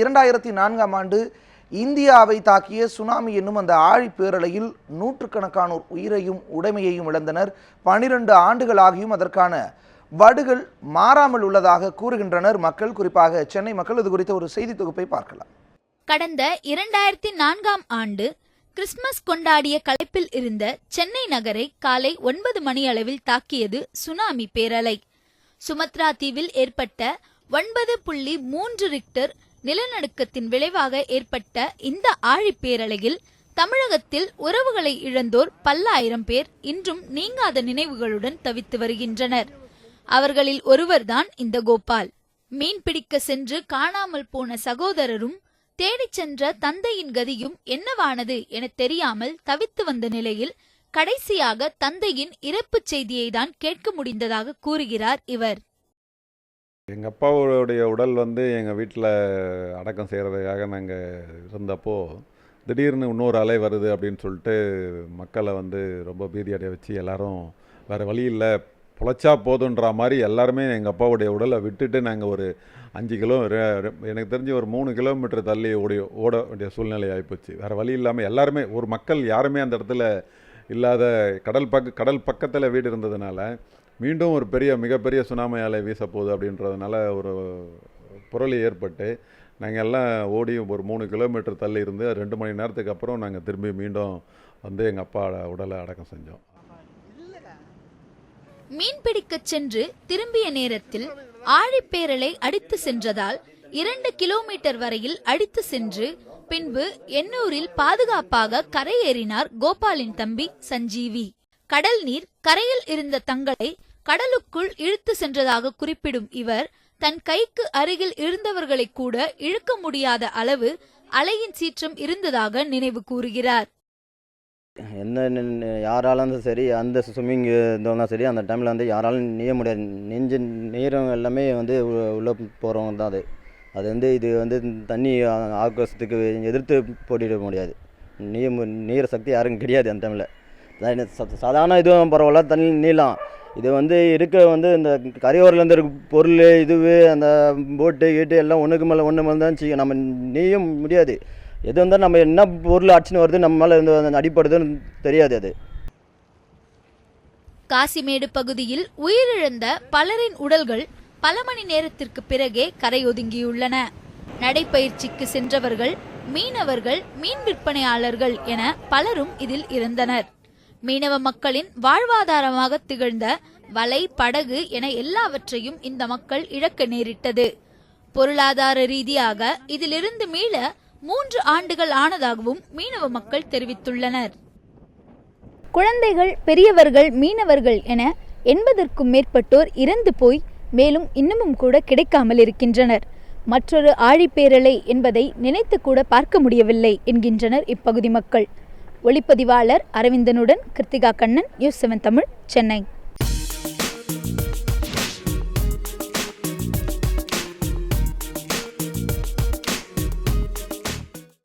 இரண்டாயிரத்தி நான்காம் ஆண்டு இந்தியாவை தாக்கிய சுனாமி என்னும் அந்த ஆழி பேரலையில் நூற்றுக்கணக்கானோர் உயிரையும் உடைமையையும் இழந்தனர். பனிரெண்டு ஆண்டுகளாகியும் அதற்கான வடுகள் மாறாமல் உள்ளதாக கூறுகின்றனர். மக்கள் குறிப்பாக சென்னை மக்கள் இது குறித்த ஒரு செய்தி தொகுப்பை பார்க்கலாம். கடந்த இரண்டாயிரத்தி நான்காம் ஆண்டு கிறிஸ்துமஸ் கொண்டாடிய கலைப்பில் இருந்த சென்னை நகரை காலை ஒன்பது மணி அளவில் தாக்கியது சுனாமி பேரலை. சுமத்ரா தீவில் ஏற்பட்ட ஒன்பது புள்ளி மூன்று ரிக்டர் நிலநடுக்கத்தின் விளைவாக ஏற்பட்ட இந்த ஆழிப்பேரலையில் தமிழகத்தில் உறவுகளை இழந்தோர் பல்லாயிரம் பேர் இன்றும் நீங்காத நினைவுகளுடன் தவித்து வருகின்றனர். அவர்களில் ஒருவர்தான் இந்த கோபால். மீன் பிடிக்க சென்று காணாமல் போன சகோதரரும் தேடிச் சென்ற தந்தையின் கதியும் என்னவானது என தெரியாமல் தவித்து வந்த நிலையில் கடைசியாக தந்தையின் இறப்புச் செய்தியை தான் கேட்க முடிந்ததாக கூறுகிறார் இவர். எங்கள் அப்பாவுடைய உடல் வந்து எங்கள் வீட்டில் அடக்கம் செய்கிறதுக்காக நாங்கள் இருந்தப்போ திடீர்னு இன்னொரு அலை வருது அப்படின்னு சொல்லிட்டு மக்களை வந்து ரொம்ப பீதி அடைய வச்சு எல்லோரும் வேறு வழி இல்லை பொழைச்சா போதுன்ற மாதிரி எல்லாருமே எங்கள் அப்பாவுடைய உடலை விட்டுட்டு நாங்கள் ஒரு அஞ்சு கிலோ எனக்கு தெரிஞ்சு ஒரு மூணு கிலோமீட்டர் தள்ளி ஓடி ஓட வேண்டிய சூழ்நிலை ஆகிப்போச்சு வேறு வழி இல்லாமல் எல்லாருமே ஒரு மக்கள் யாருமே அந்த இடத்துல இல்லாத கடல் பக்க கடல் பக்கத்தில் வீடு இருந்ததுனால மீண்டும் ஒரு பெரிய மிகப்பெரிய சுனாமி அலை வீச போகுது அப்படின்றதுனால ஒரு புரளி ஏற்பட்டு நாங்கள் எல்லாம் ஓடி ஒரு மூணு கிலோமீட்டர் தள்ளி இருந்து ரெண்டு மணி நேரத்துக்கு அப்புறம் நாங்கள் திரும்பி மீண்டும் வந்து எங்கள் அப்பா உடலை அடக்கம் செஞ்சோம். மீன்பிடிக்க சென்று திரும்பிய நேரத்தில் ஆழிப்பேரலை அடித்து சென்றதால் இரண்டு கிலோமீட்டர் வரையில் அடித்து சென்று பின்பு எண்ணூரில் பாதுகாப்பாக கரையேறினார் கோபாலின் தம்பி சஞ்சீவி. கடல் நீர் கரையில் இருந்த தங்களை கடலுக்குள் இழுத்து சென்றதாக குறிப்பிடும் இவர் தன் கைக்கு அருகில் இருந்தவர்களை கூட இழுக்க முடியாத அளவு அலையின் சீற்றம் இருந்ததாக நினைவு கூறுகிறார். எந்த யாராலும் இருந்தாலும் சரி அந்த ஸ்விம்மிங் இருந்தவங்க சரி அந்த டைமில் வந்து யாராலும் நீய முடியாது. நெஞ்சு நீரம் எல்லாமே வந்து உ- உள்ள போகிறவங்க தான் அது. அது வந்து இது வந்து தண்ணி ஆ- ஆக்ரோஷத்துக்கு எதிர்த்து போட்டிட முடியாது. நீர் மு- நீர சக்தி யாருக்கும் கிடையாது அந்த டைமில் சாதாரண இதுவும் பரவாயில்ல தண்ணி நீளம். இது வந்து இருக்க வந்து இந்த கரையோரில் இருந்த பொருள் இதுவு அந்த போட்டு கீட்டு எல்லாம் ஒன்றுக்கு மேலே ஒன்று மேலே தான் செய்யும். நம்ம நீயும் முடியாது. எது வந்தால் நம்ம என்ன பொருள் அடிச்சுன்னு வருது நம்ம மேலே இருந்து அடிப்படுதுன்னு தெரியாது அது. காசிமேடு பகுதியில் உயிரிழந்த பலரின் உடல்கள் பல மணி நேரத்திற்கு பிறகே கரையொதுங்கியுள்ளன. நடைப்பயிற்சிக்கு சென்றவர்கள் மீனவர்கள் மீன் விற்பனையாளர்கள் என பலரும் இதில் இருந்தனர் மீனவ மக்களின் வாழ்வாதாரமாக திகழ்ந்த வலை படகு என எல்லாவற்றையும் இந்த மக்கள் இழக்க நேரிட்டது. பொருளாதார ரீதியாக இதிலிருந்து மீள மூன்று ஆண்டுகள் ஆனதாகவும் மீனவ மக்கள் தெரிவித்துள்ளனர். குழந்தைகள் பெரியவர்கள் மீனவர்கள் என எண்பதற்கும் மேற்பட்டோர் இறந்து போய் மேலும் இன்னமும் கூட கிடைக்காமல் இருக்கின்றனர். மற்றொரு ஆழிப்பேரலை என்பதை நினைத்து கூட பார்க்க முடியவில்லை என்கின்றனர் இப்பகுதி மக்கள். ஒளிப்பதிவாளர் அரவிந்தனுடன் கிருத்திகா கண்ணன் நியூஸ் செவன் தமிழ் சென்னை.